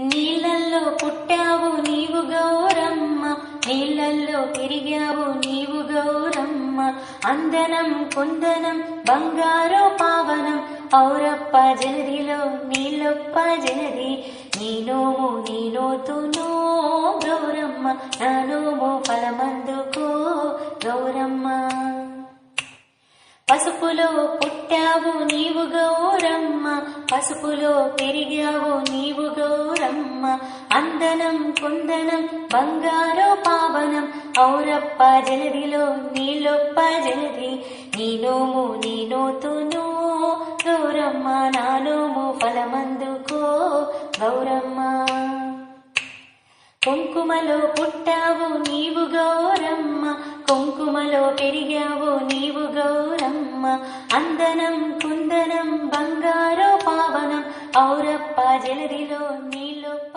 నీళ్ళల్లో పుట్టావు నీవు గౌరమ్మ నీళ్ళల్లో పెరిగావు నీవు గౌరమ్మ. అందనం కుందనం బంగారు పావనం పౌరప్ప జలదిలో నీళ్ళొప్ప జలది. నీ నోము నీ నోతునో గౌరమ్మ నా నోము ఫలమందుకో గౌరమ్మ. పసుపులో పుట్టావు నీవు గౌరమ్మ పసుపులో పెరిగావు నీ గౌరమ్మ అందనం కుందనం బంగారో పావనం. ఔరప్ప జలదిలో నీలొప్ప జలది. నీ నోము నీ నోతును గౌరమ్మ నా నోము ఫలమందుకో గౌరమ్మ. కుంకుమలో పుట్టావు నీవు గౌరమ్మ కుంకుమలో పెరిగావు నీవు గౌరమ్మ. అందనం కుందనం బంగారు ఔరప్ప జలదిలో నీళ్ళొప్ప